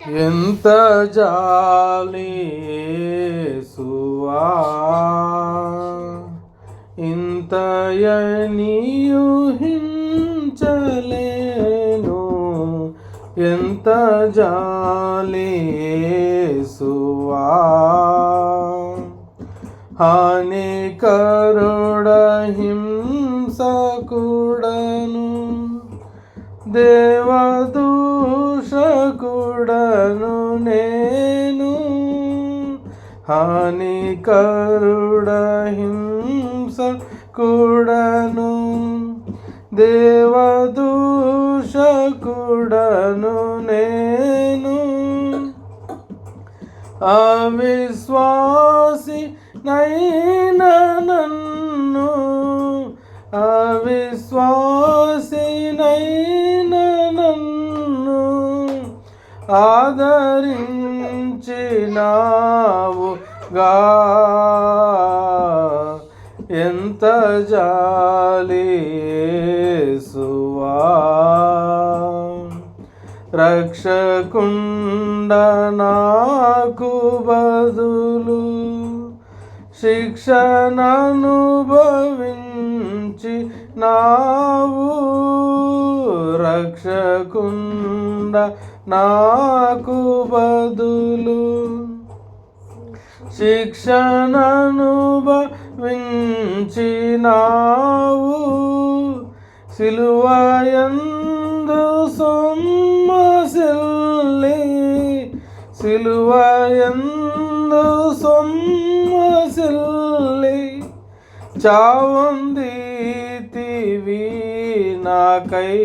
ఎంత జాలి సువా ఇంతయనియుహించలేను ఎంత జాలి సువా హానికరుడ దేవత కరుడను నేను. హానికరుడ హింస కూడను. దేవదూషకుడను నేను. అవిశ్వాసి నైన నన్ను. అవిశ్వాసి ఆదరించినావుగా ఎంత జాలి సువా. రక్షకుండ నాకు బదులు శిక్షణనుభవించి నావు రక్షకుండ నాకు బదులు శిక్షణనుభవించి నావు సిలువయందు సొమ్మసిల్లి సిలువయందు సొమ్మసిల్లి చావుందీతివి నాకై.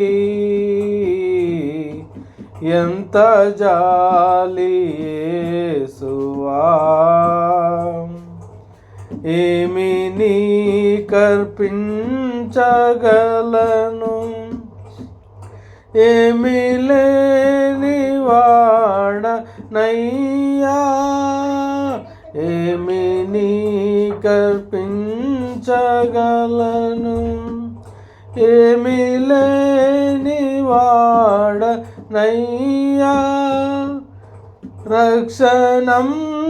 ఎంత జాలి యేసువా? ఏమి నీ కర్పించగలను? ఏమి లేని వాడనయ్యా? ఏమి నీ కర్పించగలను? ఏమి లేని వాడనయ్యా? రక్షణంపు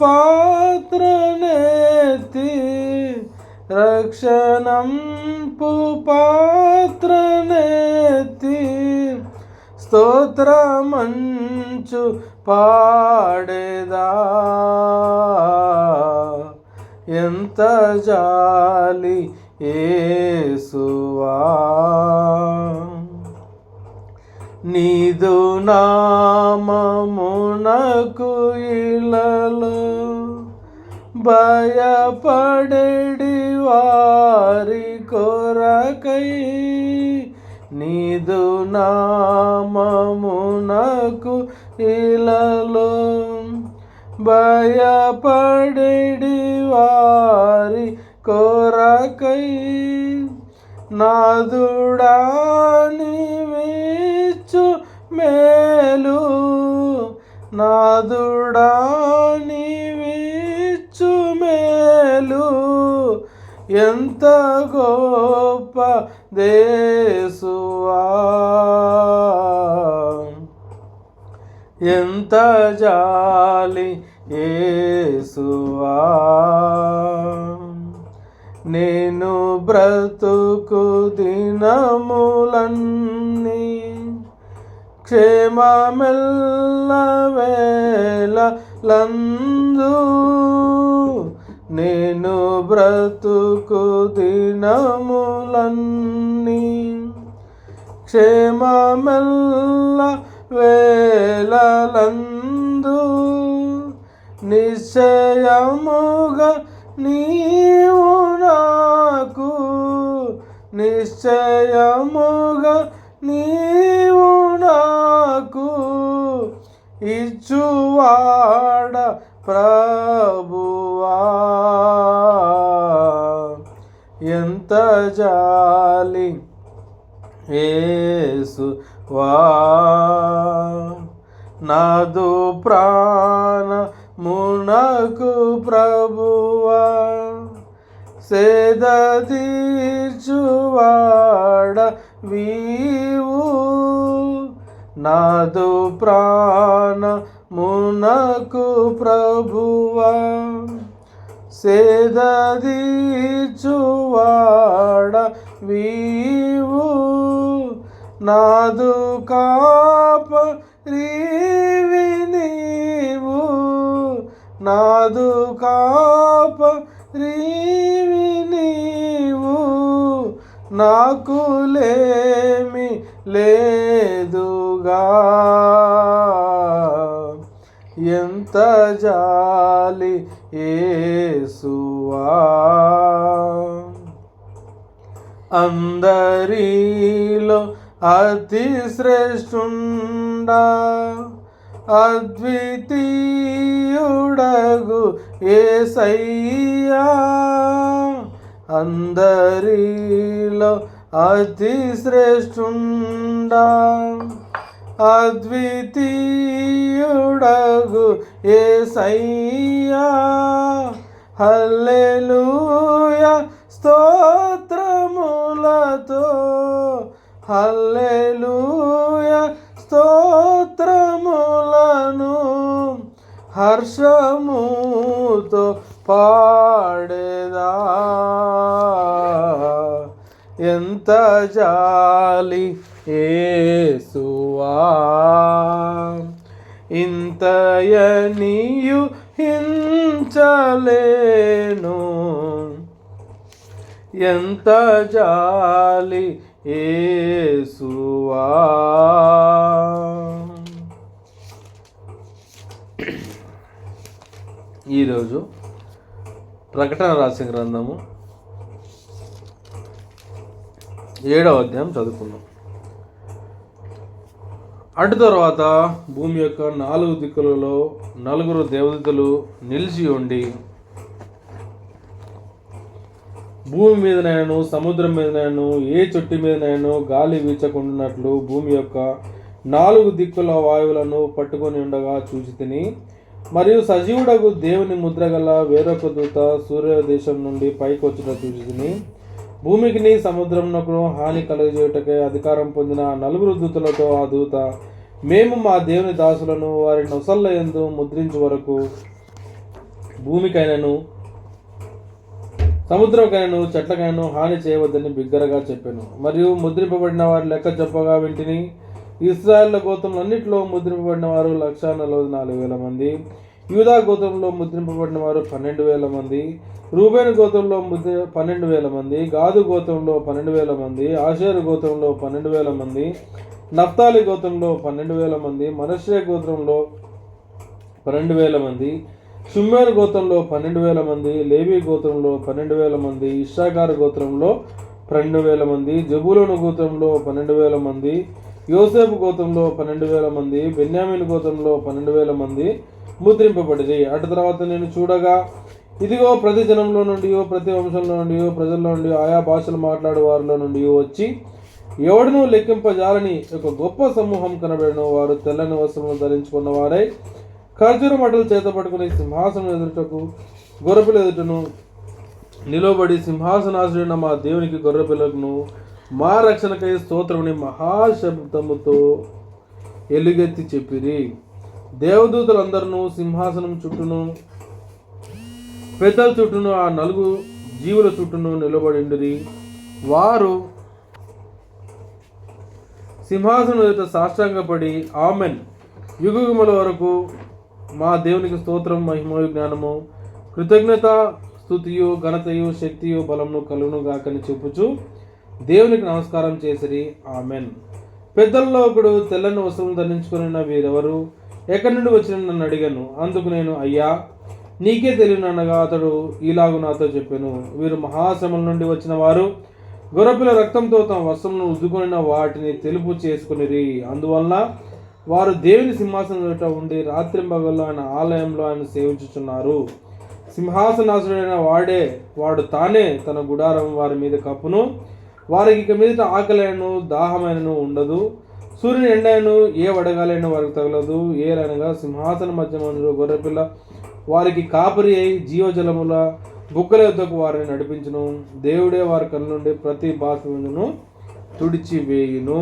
పాత్రనేతి రక్షణంపు పాత్రనేతి స్తోత్రమంచు పాడేదా. ఎంత జాలి ఏసువా నీదు నామమునకు ఇలలు భయపడేడి వారి కొరకై నీదు నామమునకు ఇలలు భయపడేడి వారి కొరకై నాదుడా నాదుడా నీవిచ్చు మేలు. ఎంత గొప్ప దేశువా. ఎంత జాలి ఏసువా నేను బ్రతుకు దినములన్నీ క్షేమమెల్ల వేళలందు నేను బ్రతుకు దినములన్నీ. క్షేమమెల్ల వేళలందు నిశ్చయముగా నీవు నాకు. నిశ్చయముగా నీవు ఇచ్చువాడ ప్రభువా. ఎంత జాలి ఏసువా. నాదు ప్రాణ మునకు ప్రభువా. సేద తీర్చువాడ వీవు నాదు ప్రాణ మునకు ప్రభువా సేదీచువాడ వీవు. నాదు కాప రీవినీవు నాదు కాప రీవినీవు నాకు లేమి లేదుగా. ఎంత జాలి ఏసువా. అందరిలో అతి శ్రేష్ఠుండా. అద్వితీయుడగు ఏసయ్యా. అందరిలో అతి శ్రేష్ఠుండా అద్వితీయుడగు ఏ సయ్యా హల్లెలూయ స్తోత్రములతో. హల్లెలూయ స్తోత్రములను హర్షముతో పాడేదా. ఎంత జాలి ఏసువా? ఇంతయనియు హించలేను. ఎంత జాలి ఏసువా? ఈరోజు ప్రకటన రాసిన గ్రంథము ఏడవ అధ్యాయం చదువుకుందాం. అటు తర్వాత భూమి యొక్క నాలుగు దిక్కులలో నలుగురు దేవతలు నిలిచి ఉండి భూమి మీదనైనాను సముద్రం మీదనైనాను ఏ చెట్టు మీదనైనాను గాలి వీచకుండానట్లు భూమి యొక్క నాలుగు దిక్కుల వాయువులను పట్టుకొని ఉండగా చూసి తిని మరియు సజీవుడకు దేవుని ముద్ర గల వేరొక దూత సూర్యదేశం నుండి పైకి వచ్చుట చూసి తిని భూమికిని సముద్రంనకు హాని కలుగజేయుటకై అధికారం పొందిన నలుగురు దూతలతో ఆ దూత మేము మా దేవుని దాసులను వారి నొసల్ల ఎందు ముద్రించు వరకు భూమికైనను సముద్రంకైనను చెట్లకైనను హాని చేయవద్దని బిగ్గరగా చెప్పాను. మరియు ముద్రింపబడిన వారి లెక్క చెప్పగా వింటిని ఇస్రాయేల్ గోత్రములన్నింటిలో ముద్రింపబడిన వారు లక్ష నలభై నాలుగు వేల మంది. యూదా గోత్రంలో ముద్రింపబడిన వారు పన్నెండు వేల మంది రూబేన్ గోత్రంలో ముద్ర పన్నెండు వేల మంది గాదు గోత్రంలో పన్నెండు వేల మంది ఆషేరు గోత్రంలో పన్నెండు వేల మంది నఫ్తాలి గోత్రంలో పన్నెండు వేల మంది మనషే గోత్రంలో పన్నెండు వేల మంది షుమ్మేర్ గోత్రంలో పన్నెండు వేల మంది లేవి గోత్రంలో పన్నెండు వేల మంది ఇషాకార్ గోత్రంలో పన్నెండు వేల మంది జబులోను గోత్రంలో పన్నెండు వేల మంది యోసేపు గోత్రంలో పన్నెండు వేల మంది బెన్యామిన్ గోత్రంలో పన్నెండు వేల మంది ముద్రింపబడింది అటు తర్వాత నేను చూడగా ఇదిగో ప్రతి జనంలో నుండి ప్రతి వంశంలో నుండి ప్రజల్లో నుండి ఆయా భాషలు మాట్లాడే వారిలో నుండి వచ్చి ఎవడును లెక్కింపజాలని ఒక గొప్ప సమూహం కనబడిన వారు తెల్లని వస్త్రములు ధరించుకున్న వారై ఖర్జూర మటలు చేత పట్టుకుని సింహాసనం ఎదుటకు గొర్రెపిల్ల ఎదుటను నిలబడి సింహాసనాశ్రుడైన మా దేవునికి గొర్రెపిల్లను మా రక్షణకై స్తోత్రముని మహాశబ్దముతో ఎలుగెత్తి చెప్పిరి. దేవదూతలందరూ సింహాసనం చుట్టూను పెద్దల చుట్టూను ఆ నలుగు జీవుల చుట్టూను నిలబడిండిరి. వారు సింహాసనం ఎదుట సాష్టాంగపడి ఆమెన్. యుగముల వరకు మా దేవునికి స్తోత్రం మహిమయు జ్ఞానము కృతజ్ఞత స్థుతియు ఘనతయు శక్తియు బలమును కలుగును గాకని చెప్పుచు దేవునికి నమస్కారం చేసిరి. ఆమెన్. పెద్దల్లో ఒకడు తెల్లని వస్త్రం ధరించుకుని వీరెవరు? ఎక్కడి నుండి వచ్చిన నన్ను అడిగాను. అందుకు నేను అయ్యా నీకే తెలియననగా అతడు ఇలాగు నాతో చెప్పాను. వీరు మహాశ్రమల నుండి వచ్చిన వారు గొర్రెపిల్ల రక్తంతో తమ వస్త్రమును ఉద్దుకొనిన వాటిని తెలుపు చేసుకునిరి. అందువలన వారు దేవుని సింహాసనం ఎదుట ఉండి రాత్రింబగల్లో ఆయన ఆలయంలో ఆయన సేవించుచున్నారు. సింహాసనాసుడైన వాడే వాడు తానే తన గుడారం వారి మీద కప్పును వారికి ఇక మీదట ఆకలైనను దాహమైనను ఉండదు. సూర్యుని ఎండైను ఏ వడగాలైన వారికి తగలదు. ఏలనగా సింహాసన మధ్యమందులో గొర్రెపిల్ల వారికి కాపరి అయి జీవజలముల బుక్కల యుద్ధకు వారిని నడిపించును. దేవుడే వారి కళ్ళ నుండి ప్రతి బాధను తుడిచివేయును.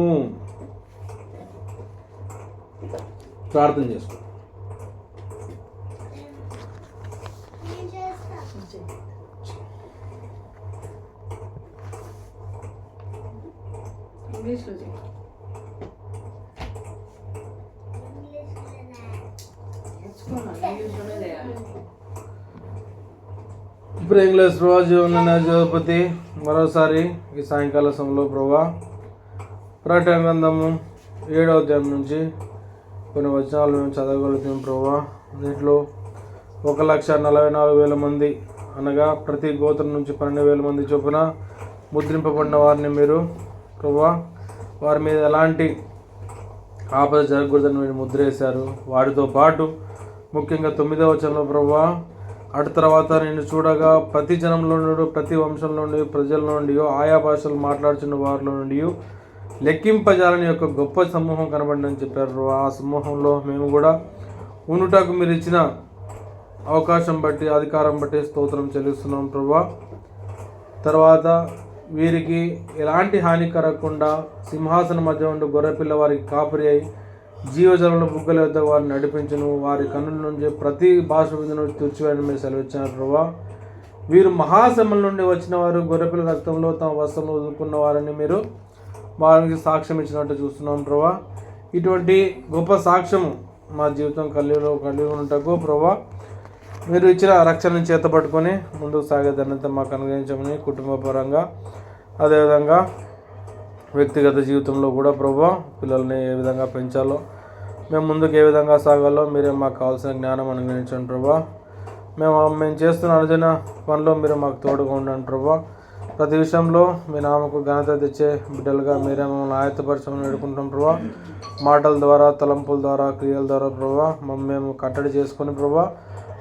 ప్రార్థన చేసుకో ఇంగ్లీష్లో ఇంగ్లీష్లోనే చేయాలి ప్రేంగ్లెస్ రోజు జీవపతి మరోసారి ఈ సాయంకాల సమయంలో ప్రభా ప్రకటన గ్రంథము ఏడవ అధ్యాయం నుంచి కొన్ని వచనాలు మేము చదవగలుగుతాం ప్రభా. దీంట్లో ఒక లక్ష నలభై నాలుగు వేల మంది అనగా ప్రతి గోత్రం నుంచి పన్నెండు వేల మంది చొప్పున ముద్రింపబడిన వారిని మీరు ప్రభా వారి మీద ఎలాంటి ఆపద జరగకూడదని మీరు ముద్రేశారు. వాటితో పాటు ముఖ్యంగా తొమ్మిదవ వచనంలో ప్రభా అటు తర్వాత నేను చూడగా ప్రతి జనంలో నుండి ప్రతి వంశంలో నుండి ప్రజల నుండి ఆయా భాషలు మాట్లాడుతున్న వారిలో నుండి లెక్కింపజాలని యొక్క గొప్ప సమూహం కనబడిందని చెప్పారు ఆ సమూహంలో మేము కూడా ఉండుటకు మీరు ఇచ్చిన అవకాశం బట్టి అధికారం బట్టి స్తోత్రం చెల్లిస్తున్నాం ప్రభా. తర్వాత వీరికి ఎలాంటి హాని కలగకుండా సింహాసనం మధ్య ఉండి గొర్రెపిల్ల వారికి కాపరి అయి జీవజలంలో బుగ్గల వద్ద వారిని నడిపించును. వారి కన్నుల నుంచి ప్రతి భాష విధును నుంచి తుడిచివేయడం మీరు సెలవిచ్చారు ప్రభా. వీరు మహాసమల నుండి వచ్చిన వారు గొర్రెపిల్ల రక్తంలో తమ వస్త్రం వదులుకున్న వారని మీరు వారికి సాక్ష్యం ఇచ్చినట్టు చూస్తున్నాం ప్రభా. ఇటువంటి గొప్ప సాక్ష్యము మా జీవితం కలిగిలో కలిగి ఉంటకు ప్రభా. మీరు ఇచ్చిన రక్షణ చేత పట్టుకొని ముందుకు సాగే ధన్యత మాకు అనుగ్రహించమని కుటుంబ పరంగా అదేవిధంగా వ్యక్తిగత జీవితంలో కూడా ప్రభు పిల్లల్ని ఏ విధంగా పెంచాలో మేము ముందుకు ఏ విధంగా సాగాలో మీరే మాకు కావాల్సిన జ్ఞానం అనుగ్రహించండి ప్రభా. మేము మేము చేస్తున్న అనుదిన పనిలో మీరు మాకు తోడుగా ఉండండి ప్రభా. ప్రతి విషయంలో మీ నామకు ఘనత తెచ్చే బిడ్డలుగా మీరే మమ్మల్ని ఆయత్తపరచమని వేడుకుంటాం ప్రభా. మాటల ద్వారా తలంపుల ద్వారా క్రియల ద్వారా ప్రభా మేము కట్టడి చేసుకొని ప్రభా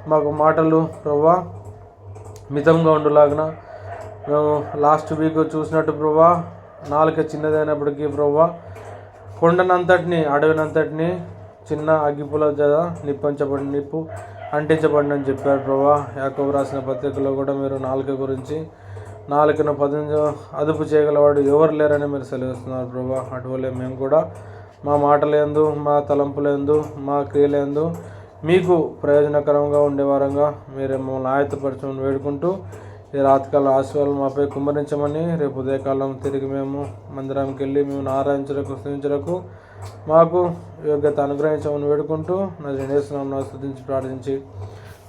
మాకు మాటలు ప్రభా మితంగా ఉండులాగిన. మేము లాస్ట్ వీక్ చూసినట్టు ప్రభా నాలుక చిన్నదైనప్పటికీ ప్రభా కొండనంతటిని అడవినంతటిని చిన్న అగ్గిపుల జద నిప్పించబడి నిప్పు అంటించబడినని చెప్పారు ప్రభా యాకోబు రాసిన పత్రికలో కూడా మీరు నాలుక గురించి నాలుకను పదించ అదుపు చేయగలవాడు ఎవరు లేరని మీరు సెలవిస్తున్నారు ప్రభా అటువలే మేము కూడా మా మాటలేందు మా తలంపులేందు మా క్రియలేందు మీకు ప్రయోజనకరంగా ఉండేవారంగా మీరు మమ్మల్ని ఆయత్తపరచమని వేడుకుంటూ ఈ రాతకాల ఆశీర్వాదాలు మాపై కుమ్మరించమని రేపు ఉదయకాలం తిరిగి మేము మందిరానికి వెళ్ళి మేము ఆరాధించరకు స్థుతించరకు మాకు యోగ్యత అనుగ్రహించమని వేడుకుంటూ నా జనేస్తున్నాం స్థుతించి ప్రార్థించి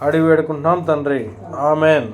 అడిగి వేడుకుంటున్నాం తండ్రి. ఆమెన్.